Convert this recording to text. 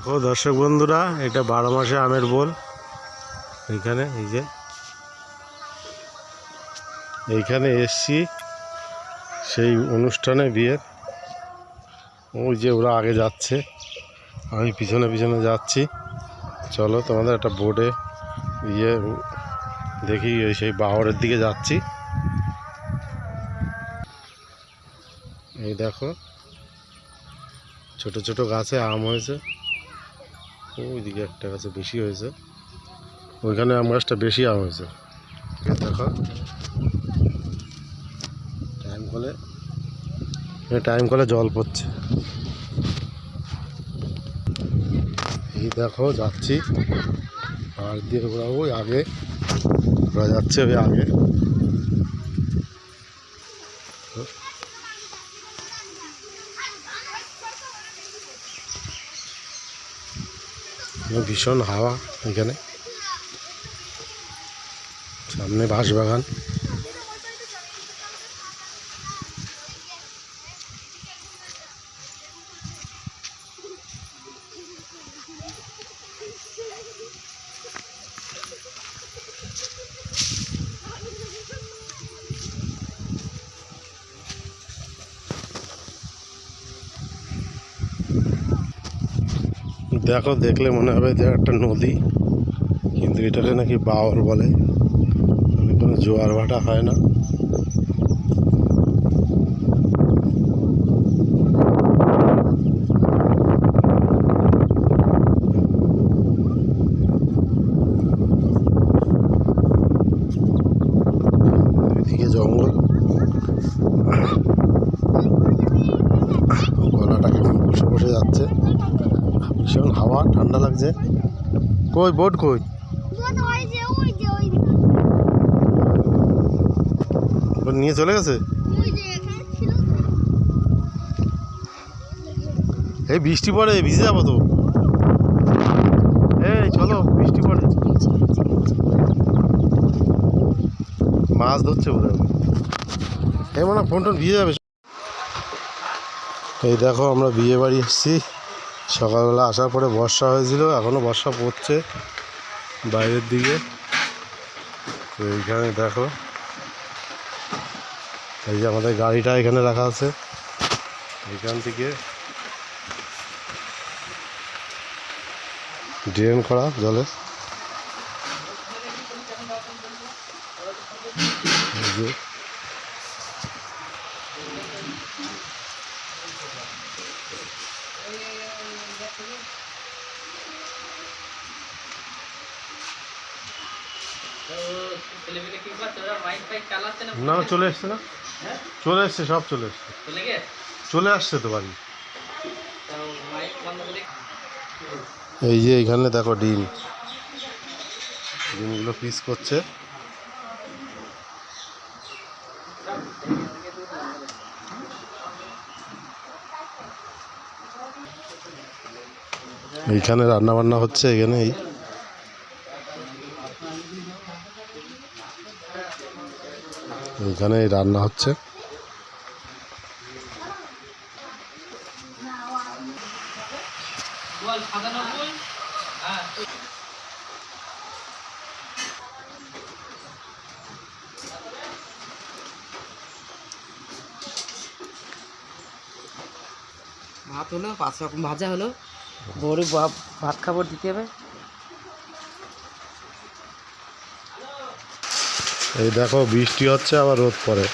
দেখো দর্শক বন্ধুরা, এটা বারো মাসে আমের বোল। এইখানে, এই যে। এইখানে এসছি সেই অনুষ্ঠানে বিয়ের। ওই যে ওরা আগে যাচ্ছে। আমি পিছনে পিছনে যাচ্ছি। চলো তোমাদের একটা বোর্ডে ইয়ে দেখি ওই সেই বাহরের দিকে যাচ্ছি। এই দেখো, ছোট ছোট গাছে আম হয়েছে। ওইদিকে একটা গাছে বেশি হয়েছে। ওইখানে আম গাছটা বেশি আম হয়েছে। দেখো। টাইম কলে টাইম কলে জল পড়ছে। এই দেখো, যাচ্ছি। আর দিয়ে ওরা ওই আগে। ওরা যাচ্ছে ওই আগে। ভীষণ হাওয়া এখানে। সামনে বাঁশবাগান। দেখো, দেখলে মনে হবে যে একটা নদী। কিন্তু এটাকে নাকি বাওর বলে। মানে কোনো জোয়ার ভাটা হয় না। এদিকে জঙ্গল। এখন বসে বসে যাচ্ছে। ভীষণ হাওয়া, ঠান্ডা লাগছে। কই, বোট কই? নিয়ে চলে গেছে? এই বৃষ্টি পড়ে, ভিজে যাব তো। এই, চলো, বৃষ্টি পড়ে। মাছ ধরছে বোধ এই মনে ফোন টোন ভিজে যাবে। এই দেখো, আমরা বিয়ে বাড়ি এসেছি। সকালবেলা আসার পরে বর্ষা হয়েছিল এখনও বর্ষা পড়ছে বাইরের দিকে। তো এইখানে দেখো, এই যে আমাদের গাড়িটা এখানে রাখা আছে। এখান থেকে ড্রেন করা জলে। না চলে এসছে না? হ্যাঁ? চলে এসছে সব চলে এসছে। চলে আসছে তো বাড়ি। এই যে এখানে দেখো ডিম। ডিমগুলো পিস করছে। এইখানে রান্না বান্না হচ্ছে এখানে এই এইখানে রান্না হচ্ছে। ভাত হলো, পাঁচ রকম ভাজা হলো। গরু ভাত খাবার দিতে হবে। এই দেখো বৃষ্টি হচ্ছে আবার রোদ পড়ে।